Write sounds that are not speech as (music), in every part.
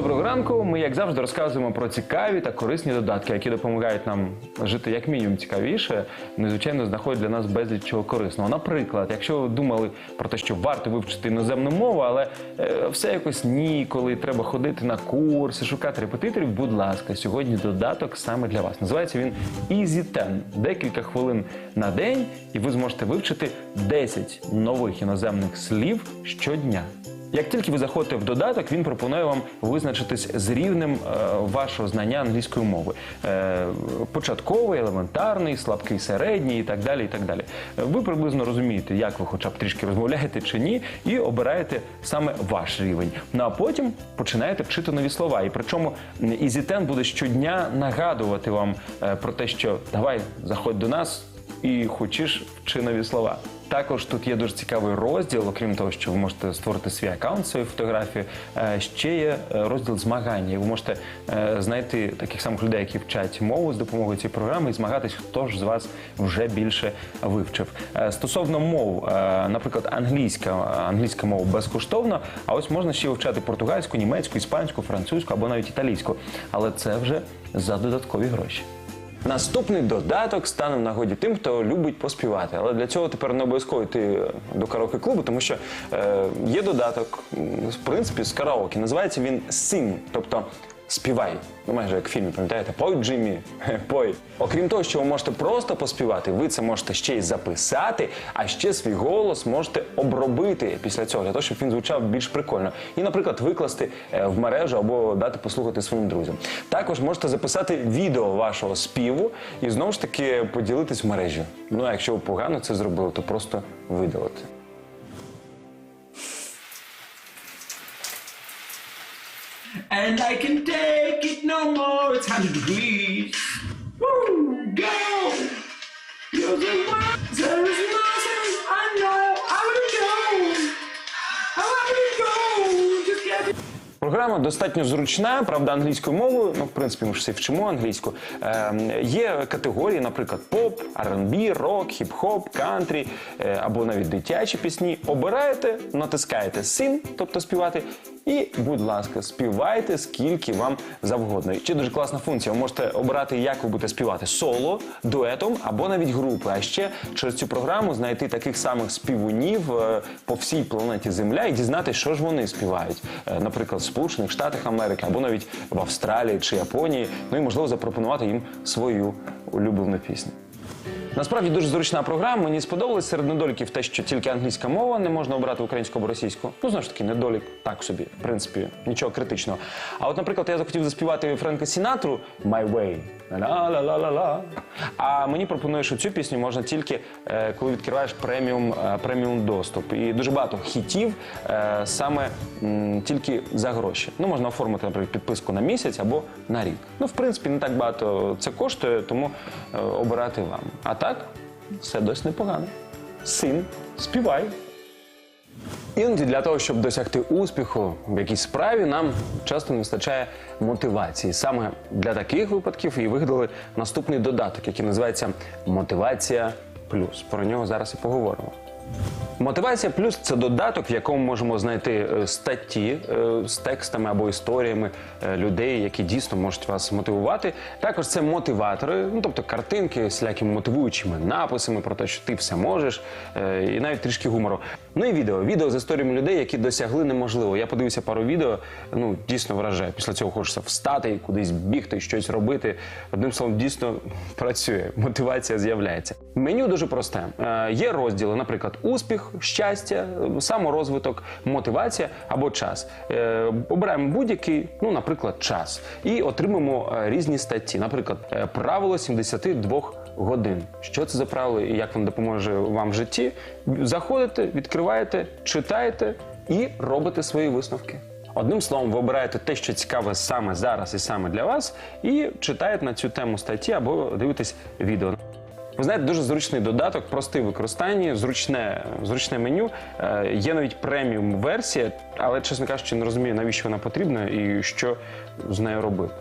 Доброго ранку. Ми, як завжди, розказуємо про цікаві та корисні додатки, які допомагають нам жити як мінімум цікавіше. Ну і, звичайно, знаходять для нас безліч чого корисного. Наприклад, якщо ви думали про те, що варто вивчити іноземну мову, але е, все якось ніколи, треба ходити на курси, шукати репетиторів. Будь ласка, сьогодні додаток саме для вас. Називається він Easy 10. Декілька хвилин на день, і ви зможете вивчити 10 нових іноземних слів щодня. Як тільки ви заходите в додаток, він пропонує вам визначитись з рівнем е, вашого знання англійської мови. Е, початковий, елементарний, слабкий, середній і так далі. І так далі. Ви приблизно розумієте, як ви хоча б трішки розмовляєте чи ні, і обираєте саме ваш рівень. Ну а потім починаєте вчити нові слова. І причому EasyTen буде щодня нагадувати вам е, про те, що давай заходь до нас і хочеш вчи нові слова. Також тут є дуже цікавий розділ, окрім того, що ви можете створити свій аккаунт, свою фотографію. е, Ще є е, розділ змагання. Ви можете е, знайти таких самих людей, які вчать мову з допомогою цієї програми, і змагатись, хто ж з вас вже більше вивчив. Стосовно мов, наприклад, англійська, англійська мова безкоштовна, а ось можна ще вивчати португальську, німецьку, іспанську, французьку або навіть італійську. Але це вже за додаткові гроші. Наступний додаток стане в нагоді тим, хто любить поспівати. Але для цього тепер не обов'язково йти до караоке клубу, тому що е, є додаток, в принципі, з караоке. Називається він Sing, тобто співай. Ну, майже як в фільмі, пам'ятаєте, пой Джиммі, (laughs) пой. Окрім того, що ви можете просто поспівати, ви це можете ще й записати, а ще свій голос можете обробити після цього, для того, щоб він звучав більш прикольно. І, наприклад, викласти е, в мережу або дати послухати своїм друзям. Також можете записати відео вашого співу і знову ж таки поділитись в мережі. Ну а якщо ви погано це зробили, то просто видалити. And I can take it no more. It's 100 degrees. Woo! Go! You're the one. Nothing I know. I will go. I will go. Just get it. Програма достатньо зручна, правда, англійською мовою. Ну, в принципі, ми ж всі вчимо англійську. Е, є категорії, наприклад, поп, R&B, рок, хіп-хоп, кантрі е, або навіть дитячі пісні. Обираєте, натискаєте син, тобто співати. І, будь ласка, співайте скільки вам завгодно. Ще дуже класна функція. Ви можете обирати, як ви будете співати соло, дуетом або навіть групи. А ще через цю програму знайти таких самих співунів е, по всій планеті Земля і дізнатися, що ж вони співають. Е, Наприклад, в Сполучених Штатах Америки або навіть в Австралії чи Японії. Ну і можливо запропонувати їм свою улюблену пісню. Насправді дуже зручна програма. Мені сподобалось серед недоліків те, що тільки англійська мова не можна обрати українську або російську. Ну, знову ж таки, недолік так собі, в принципі, нічого критичного. А от, наприклад, я захотів заспівати Френка Сінатру My Way. Ла-ла-ла-ла-ла. А мені пропонує, що цю пісню можна тільки е, коли відкриваєш преміум, е, преміум доступ. І дуже багато хітів е, саме тільки за гроші. Ну, можна оформити, наприклад, підписку на місяць або на рік. Ну, в принципі, не так багато це коштує, тому обирати вам. А так, все досить непогано. Син, співай. Іноді для того, щоб досягти успіху в якійсь справі, нам часто не вистачає мотивації. Саме для таких випадків і вигадали наступний додаток, який називається Мотивація Плюс. Про нього зараз і поговоримо. Мотивація плюс це додаток, в якому можемо знайти е, статті е, з текстами або історіями е, людей, які дійсно можуть вас мотивувати. Також це мотиватори, ну тобто картинки з якими мотивуючими написами про те, що ти все можеш, і навіть трішки гумору. Ну і відео. Відео з історіями людей, які досягли неможливо. Я подивився пару відео, ну дійсно вражає. Після цього хочеться встати, кудись бігти, щось робити. Одним словом, дійсно працює. Мотивація з'являється. Меню дуже просте. Є розділи, наприклад, успіх, щастя, саморозвиток, мотивація або час. Е, Обираємо будь-який, ну, наприклад, час, і отримаємо е, різні статті. Наприклад, е, правило 72 годин. Що це за правило і як воно допоможе вам в житті? Заходите, відкриваєте, читаєте і робите свої висновки. Одним словом, ви обираєте те, що цікаве саме зараз і саме для вас, і читаєте на цю тему статті або дивитесь відео. Ви знаєте, дуже зручний додаток, простий в використанні, зручне, зручне меню. Е, є навіть преміум версія, але, чесно кажучи, не розумію, навіщо вона потрібна і що з нею робити.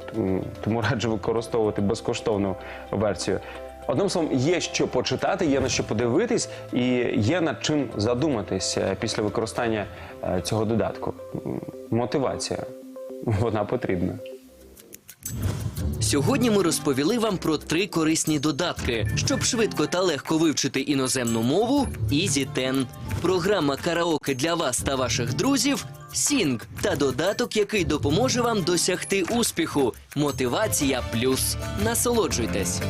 Тому- раджу використовувати безкоштовну версію. Одним словом, є що почитати, є на що подивитись, і є над чим задуматись після використання е, цього додатку. Мотивація. вона потрібна. Сьогодні ми розповіли вам про три корисні додатки, щоб швидко та легко вивчити іноземну мову. EasyTen. Програма караоке для вас та ваших друзів. Сінг та додаток, який допоможе вам досягти успіху. Мотивація плюс. Насолоджуйтесь.